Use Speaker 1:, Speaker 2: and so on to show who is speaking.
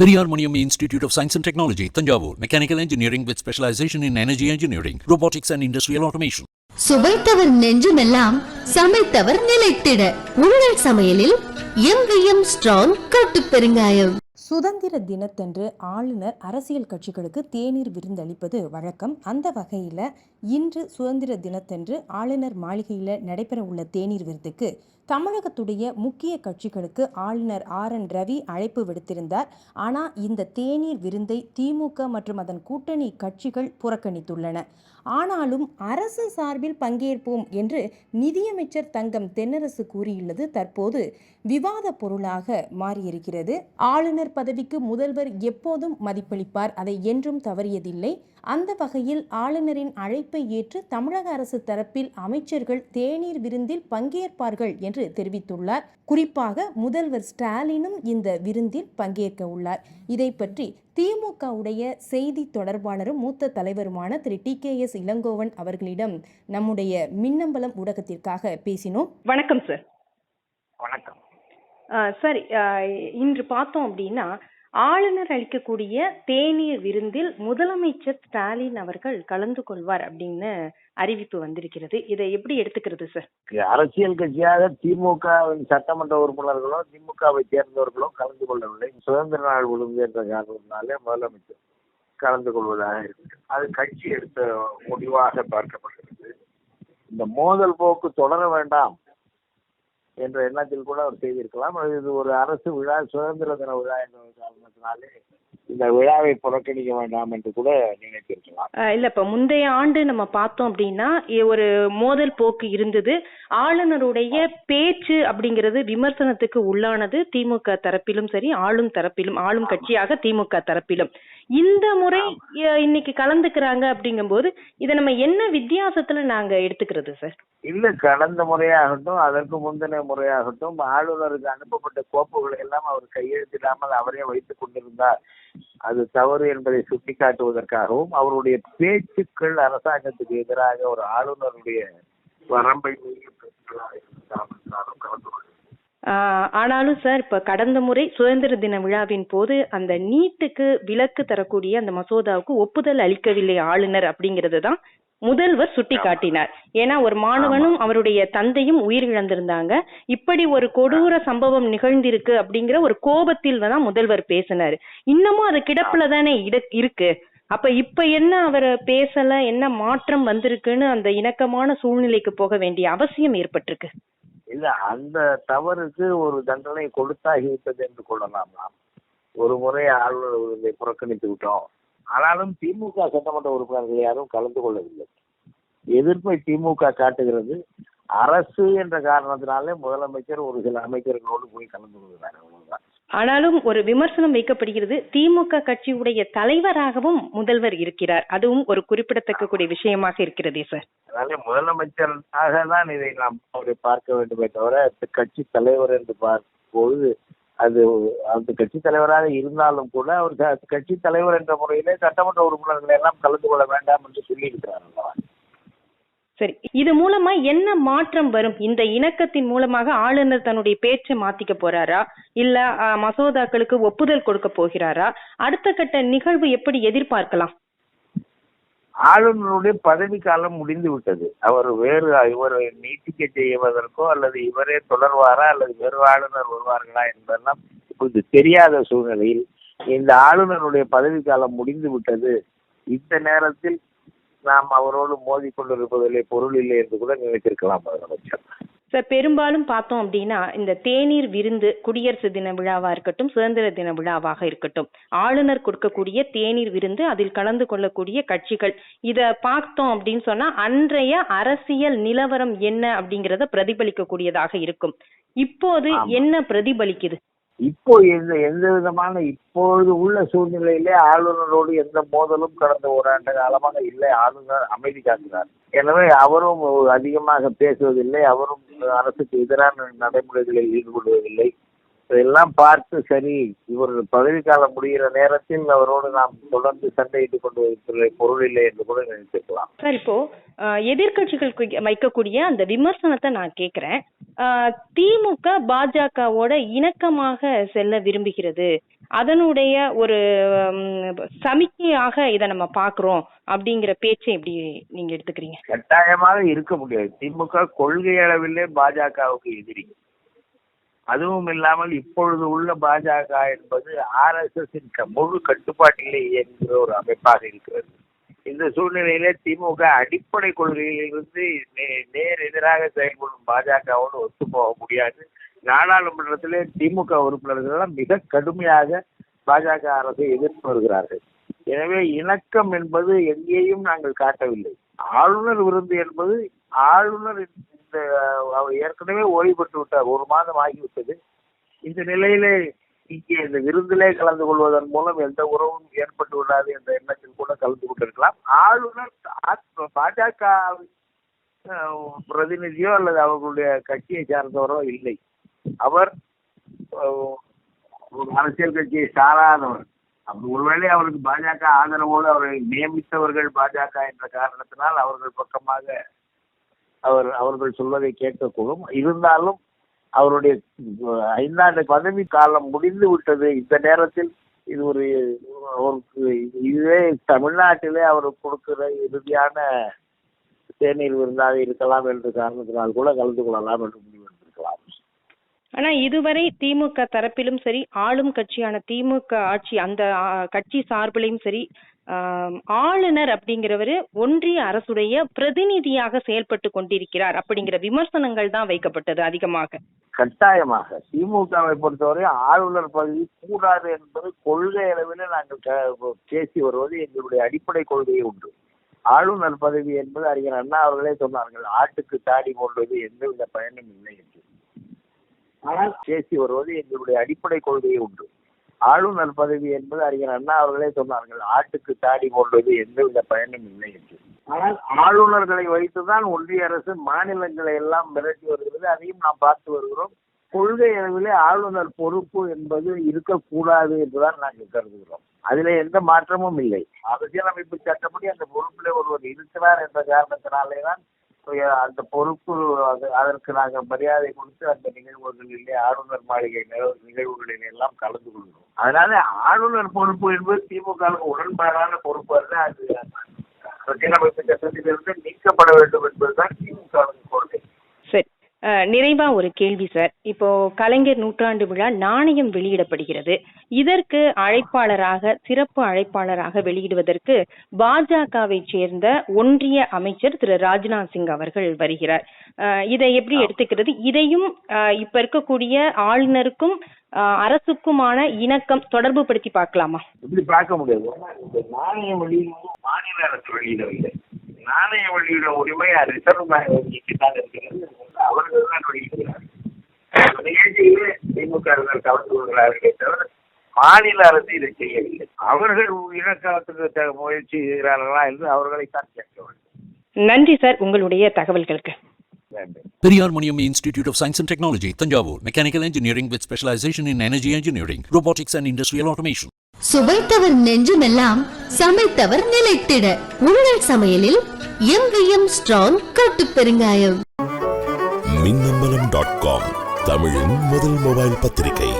Speaker 1: Periyar Maniam Institute of Science and Technology, Tanjavur. Mechanical engineering with specialization in energy engineering, robotics and industrial automation.
Speaker 2: சுவைத்தவர் நெஞ்சுமெல்லாம் சமைத்தவர் நிலைத்திட உங்கள் சமையலில் MVM strong கட்டு பெருங்காயம்
Speaker 3: சுதந்திர தினத்தன்று ஆளுநர் அரசியல் கட்சிகளுக்கு தேநீர் விருந்தளிப்பது வழக்கம் அந்த வகையில் இன்று சுதந்திர தினத்தன்று ஆளுநர் மாளிகையில் நடைபெற உள்ள தேநீர் விருந்துக்கு தமிழகத்துடைய முக்கிய கட்சிகளுக்கு ஆளுநர் ஆர் என் ரவி அழைப்பு விடுத்திருந்தார். ஆனால் இந்த தேநீர் விருந்தை திமுக மற்றும் அதன் கூட்டணி கட்சிகள் புறக்கணித்துள்ளன. ஆனாலும் அரசு சார்பில் பங்கேற்போம் என்று நிதியமைச்சர் தங்கம் தென்னரசு கூறியுள்ளது. தற்போது விவாத பொருளாக மாறியிருக்கிறது. ஆளுநர் பதவிக்கு முதல்வர் எப்போதும் மதிப்பளிப்பார். அதை என்றும் தவறியதில்லை. அந்த வகையில் ஆளுநரின் அழைப்பை ஏற்று தமிழக அரசு தரப்பில் அமைச்சர்கள் தேநீர் விருந்தில் பங்கேற்பார்கள் என்று தெரிவித்துள்ளார். குறிப்பாக முதல்வர் ஸ்டாலினும் இந்த விருந்தில் பங்கேற்க உள்ளார். இதை பற்றி திமுக உடைய செய்தி தொடர்பாளரும் மூத்த தலைவருமான திரு. டி. கே. எஸ். இளங்கோவன் அவர்களிடம் நம்முடைய மின்னம்பலம் ஊடகத்திற்காக பேசினோம். வணக்கம் சார்
Speaker 4: வணக்கம்.
Speaker 3: சார் இன்று பார்த்தோம் அப்படின்னா ஆளுநர் அளிக்கக்கூடிய தேநீர் விருந்தில் முதலமைச்சர் ஸ்டாலின் அவர்கள் கலந்து கொள்வார் அப்படின்னு அறிவிப்பு வந்திருக்கிறது. இதை எப்படி எடுத்துக்கிறது சார்
Speaker 4: அரசியல் கட்சியாக திமுக சட்டமன்ற உறுப்பினர்களும் திமுகவை சேர்ந்தவர்களும் கலந்து கொள்ளவில்லை. சுதந்திர நாள் விழுந்து என்ற காரணத்தினாலே முதலமைச்சர் கலந்து கொள்வதாக இருக்கு. அது கட்சி எடுத்த முடிவாக பார்க்கப்படுகிறது. இந்த மோதல் போக்கு தொடர வேண்டாம். என்ற எண்ணத்தில் கூட அவர் செய்திருக்கலாம். இது ஒரு அரசு விழா சுதந்திர தின விழா என்ற காரணத்தினாலே இந்த விழாவை புறக்கணிக்க வேண்டாம் என்று கூட நினைத்திருக்கலாம்.
Speaker 3: இல்ல இப்ப முந்தைய ஆண்டு நம்ம பார்த்தோம் அப்படின்னா ஒரு மோதல் போக்கு இருந்தது. ஆளுநருடைய பேச்சு அப்படிங்கிறது விமர்சனத்துக்கு உள்ளானது. திமுக தரப்பிலும் சரி ஆளும் தரப்பிலும் ஆளும் கட்சியாக திமுக தரப்பிலும். இந்த முறை இன்னைக்கு கலந்துக்கிறாங்க அப்படிங்கும்போது இதை நம்ம என்ன வித்தியாசத்துல நாங்க எடுத்துக்கிறது சார்?
Speaker 4: இல்ல கடந்த முறையாகட்டும் அதற்கு முந்தின முறையாகட்டும் ஆளுநருக்கு அனுப்பப்பட்ட கோப்புகளை எல்லாம் அவர் கையெழுத்திடாமல் அவரே வைத்துக் கொண்டிருந்தார். அது தவறு என்பதை சுட்டிக்காட்டுவதற்காகவும் அவருடைய பேச்சுக்கள் அரசாங்கத்துக்கு எதிராக ஒரு ஆளுநருடைய வரம்பை மீறிய பேச்சுக்களாக இருந்தாலும் கலந்து கொள்ளும்
Speaker 3: ஆஹ் ஆனாலும் சார் இப்ப கடந்த முறை சுதந்திர தின விழாவின் போது அந்த நீட்டுக்கு விலக்கு தரக்கூடிய அந்த மசோதாவுக்கு ஒப்புதல் அளிக்கவில்லை ஆளுநர் அப்படிங்கிறது தான் முதல்வர் சுட்டி காட்டினார் ஏன்னா ஒரு மாணவனும் அவருடைய தந்தையும் உயிரிழந்திருந்தாங்க. இப்படி ஒரு கொடூர சம்பவம் நிகழ்ந்திருக்கு அப்படிங்கிற ஒரு கோபத்தில் தான் முதல்வர் பேசினாரு. இன்னமும் அது கிடப்புல தானே இட- இருக்கு. அப்ப இப்ப என்ன அவர் பேசல என்ன மாற்றம் வந்திருக்குன்னு அந்த இணக்கமான சூழ்நிலைக்கு போக வேண்டிய அவசியம் ஏற்பட்டிருக்கு?
Speaker 4: இல்ல அந்த தவறுக்கு ஒரு தண்டனை கொடுத்தாகிவிட்டது என்று கொள்ளலாம் நாம். ஒரு முறை ஆளுநர் விருதை புறக்கணித்து விட்டோம். ஆனாலும் திமுக சட்டமன்ற உறுப்பினர்கள் யாரும் கலந்து கொள்ளவில்லை. எதிர்ப்பை திமுக காட்டுகிறது. அரசு என்ற காரணத்தினாலே முதலமைச்சர் ஒரு சில அமைச்சர்களோடு போய் கலந்து கொள்கிறார். அவ்வளவுதான்.
Speaker 3: ஆனாலும் ஒரு விமர்சனம் வைக்கப்படுகிறது. திமுக கட்சியுடைய தலைவராகவும் முதல்வர் இருக்கிறார். அதுவும் ஒரு குறிப்பிடத்தக்கக்கூடிய விஷயமாக இருக்கிறதே சார்.
Speaker 4: அதனால முதலமைச்சராக தான் இதை நாம் அவரை பார்க்க வேண்டுமே தவிர கட்சி தலைவர் என்று பார்க்கும்போது அது அந்த கட்சி தலைவராக இருந்தாலும் கூட அவர் கட்சி தலைவர் என்ற முறையிலே சட்டமன்ற உறுப்பினர்களை எல்லாம் கலந்து கொள்ள வேண்டாம் என்று சொல்லியிருக்கிறார் அல்லவா
Speaker 3: சரி இது மூலமா என்ன மாற்றம் வரும்? இந்த இணக்கத்தின் மூலமாக ஆளுநர் தன்னுடைய பேச்சை மாத்திக்க போறாரா? இல்ல மசோதாக்களுக்கு ஒப்புதல் கொடுக்க போகிறாரா? அடுத்த கட்ட நிகழ்வு எப்படி எதிர்பார்க்கலாம்?
Speaker 4: ஆளுநருடைய பதவி காலம் முடிந்து விட்டது. அவர் வேறு இவர் நீட்டிக்க செய்வதற்கோ அல்லது இவரே தொடர்வாரா அல்லது வேறு ஆளுநர் வருவார்களா என்பதெல்லாம் இப்போது தெரியாத சூழ்நிலையில் இந்த ஆளுநருடைய பதவி காலம் முடிந்து விட்டது. இந்த நேரத்தில் நாம் அவரோடு மோதி கொண்டிருப்பதிலே பொருள் இல்லை என்று கூட நினைத்திருக்கலாம் முதலமைச்சர்.
Speaker 3: சார் பெரும்பாலும் பார்த்தோம் அப்படின்னா இந்த தேநீர் விருந்து குடியரசு தின விழாவா இருக்கட்டும் சுதந்திர தின விழாவாக இருக்கட்டும் ஆளுநர் கொடுக்கக்கூடிய தேநீர் விருந்து அதில் கலந்து கொள்ளக்கூடிய கட்சிகள். இத பார்த்தோம் அப்படின்னு சொன்னா அன்றைய அரசியல் நிலவரம் என்ன அப்படிங்கறத பிரதிபலிக்கக்கூடியதாக இருக்கும். இப்போது. என்ன பிரதிபலிக்குது?
Speaker 4: இப்போ எந்த எந்த விதமான இப்பொழுது உள்ள சூழ்நிலையிலே ஆளுநரோடு எந்த மோதலும் கடந்த ஒரு காலமாக இல்லை. ஆளுநர் அமைதி காக்கிறார். எனவே அவரும் அதிகமாக பேசுவதில்லை. அவரும் அரசுக்கு எதிரான நடைமுறைகளில் ஈடுபடுவதில்லை. இதெல்லாம் பார்த்து சரி இவர் பதவிக்காலம் முடிகிற நேரத்தில் அவரோடு நாம் தொடர்ந்து சண்டையிட்டுக் கொண்டு வைத்துள்ள பொருள் இல்லை என்று கூட நினைத்திருக்கலாம்
Speaker 3: சார் இப்போ கு- வைக்கக்கூடிய அந்த விமர்சனத்தை நான் கேட்குறேன். திமுக பாஜகவோட இணக்கமாக செல்ல விரும்புகிறது. அதனுடைய ஒரு சமிக்கையாக இதை நம்ம பார்க்குறோம் அப்படிங்கிற பேச்சை எப்படி நீங்க எடுத்துக்கிறீங்க?
Speaker 4: கட்டாயமாக இருக்க முடியாது. திமுக கொள்கை அளவிலே பாஜகவுக்கு எதிரி. அதுவும் இல்லாமல் இப்பொழுது உள்ள பாஜக என்பது ஆர்எஸ்எஸ் முழு கட்டுப்பாட்டிலே இயங்குகிற ஒரு அமைப்பாக இருக்கிறது. இந்த சூழ்நிலையிலே திமுக அடிப்படை கொள்கையிலிருந்து நேர் எதிராக செயல்படும் பாஜகவோடு ஒத்து போக முடியாது. நாடாளுமன்றத்திலே திமுக உறுப்பினர்கள் மிக கடுமையாக பாஜக அரசை எதிர்த்து வருகிறார்கள். எனவே இணக்கம் என்பது எங்கேயும் நாங்கள் காட்டவில்லை. ஆளுநர் விருந்து என்பது ஆளுநர் இந்த அவர் ஏற்கனவே ஓய்வு பெற்று விட்டார். ஒரு மாதம் ஆகிவிட்டது இந்த நிலையிலே இங்கே இந்த விருந்திலே கலந்து கொள்வதன் மூலம் எந்த உறவும் ஏற்பட்டு விடாது என்ற எண்ணத்தில் கூட கலந்து கொண்டிருக்கலாம். ஆளுநர் பாஜக பிரதிநிதியோ அல்லது அவர்களுடைய கட்சியை சார்ந்தவரோ இல்லை. அவர் ஒரு அரசியல் கட்சியை சாராதவர். அப்படி ஒருவேளை அவருக்கு பாஜக ஆதரவோடு அவரை நியமித்தவர்கள் பாஜக என்ற காரணத்தினால் அவர்கள் பக்கமாக அவர் அவர்கள் சொல்வதை கேட்கக்கூடும். இருந்தாலும் அவருடைய ஐந்தாண்டு பதவி காலம் முடிந்து விட்டது இந்த நேரத்தில் இது ஒரு அவருக்கு இதுவே தமிழ்நாட்டிலே அவர் கொடுக்கிற இறுதியான தேநீர் விருந்தாக இருக்கலாம் என்ற காரணத்தினால் கூட கலந்து கொள்ளலாம் என்று முடிவு எடுத்திருக்கலாம்.
Speaker 3: ஆனா இதுவரை திமுக தரப்பிலும் சரி ஆளும் கட்சியான திமுக ஆட்சி அந்த கட்சி சார்பிலையும் சரி ஆளுநர் அப்படிங்கிறவரு ஒன்றிய அரசுடைய பிரதிநிதியாக செயல்பட்டு கொண்டிருக்கிறார் அப்படிங்கிற விமர்சனங்கள் தான் வைக்கப்பட்டது அதிகமாக.
Speaker 4: கட்டாயமாக. திமுகவை பொறுத்தவரை ஆளுநர் பதவி கூடாது என்பது கொள்கை அளவில் நாங்கள் பேசி வருவது எங்களுடைய அடிப்படை கொள்கையை உண்டு. ஆளுநர் பதவி என்பது அறிஞர் அண்ணா அவர்களே சொன்னார்கள் ஆட்டுக்கு தாடி போன்றது எந்தவித பயனும் இல்லை என்று. ஆனால் பேசி வருவது எங்களுடைய அடிப்படை கொள்கையை உண்டு. ஆளுநர் பதவி என்பது அறிஞர் அண்ணா அவர்களே சொன்னார்கள். ஆட்டுக்கு தாடி போன்றது எந்தவித பயனும் இல்லை என்று. ஆனால் ஆளுநர்களை வைத்துதான் ஒன்றிய அரசு மாநிலங்களை எல்லாம் மிரட்டி வருகிறது. அதையும் நாம் பார்த்து வருகிறோம். கொள்கை அளவிலே ஆளுநர் பொறுப்பு என்பது இருக்கக்கூடாது என்றுதான் நாங்கள் கருதுகிறோம். அதிலே எந்த மாற்றமும் இல்லை. அரசியலமைப்பு சட்டப்படி அந்த பொறுப்பிலே ஒருவர் இருக்கிறார் என்ற காரணத்தினாலே தான் அந்த பொறுப்பு அது- அதற்கு நாங்கள் மரியாதை கொடுத்து அந்த நிகழ்வுகளிலே ஆளுநர் மாளிகை நிகழ்வுகளில் எல்லாம் கலந்து கொள்கிறோம் அதனால ஆளுநர் பொறுப்பு என்பது திமுக உடன்பாடான பொறுப்பு அல்ல அது அரசியலமைப்பு சட்டத்திலிருந்து நீக்கப்பட வேண்டும் என்பதுதான் திமுக கொள்கை
Speaker 3: நிறைவா ஒரு கேள்வி சார் இப்போ கலைஞர் நூற்றாண்டு விழா நாணயம் வெளியிடப்படுகிறது. இதற்கு அழைப்பாளராக சிறப்பு அழைப்பாளராக வெளியிடுவதற்கு பாஜகவை சேர்ந்த ஒன்றிய அமைச்சர் திரு. ராஜ்நாத் சிங் அவர்கள் வருகிறார். இதை எப்படி எடுத்துக்கிறது? இதையும் இப்ப இருக்கக்கூடிய ஆளுநருக்கும் அரசுக்குமான இணக்கம் தொடர்பு படுத்தி பார்க்கலாமா?
Speaker 4: இப்படி பார்க்க முடியாது? மாநில அரசு வெளியிடவில்லை. நாணய வெளியிட உரிமை ரிசர்வ் பேங்க் வங்கிக்கு தான் இருக்கிறது. அவர்கள் தான் வெளியிடுகிறார்கள் இந்த நிகழ்ச்சியிலே திமுக அரசர் கலந்து கொள்கிறார்களே தவிர மாநில அரசு இதை செய்யவில்லை. அவர்கள் இனக்காலத்துக்கு த- முயற்சி செய்கிறார்களா என்று அவர்களைத்தான் கேட்க வேண்டும்.
Speaker 3: நன்றி சார் உங்களுடைய தகவல்களுக்கு.
Speaker 1: Periyar Maniam Institute of Science and Technology, Tanjavur. Mechanical engineering with specialization in energy engineering, robotics and industrial automation.
Speaker 2: சுவைத்தவர் நெஞ்சுமெல்லாம் சமைத்தவர் நிலைத்திட. உங்கள் சமையலில் எம் ஸ்ட்ராங் கட்டு பெருங்காயம்.
Speaker 5: மின்னம்பலம் டாட் காம் தமிழின் முதல் மொபைல் பத்திரிகை.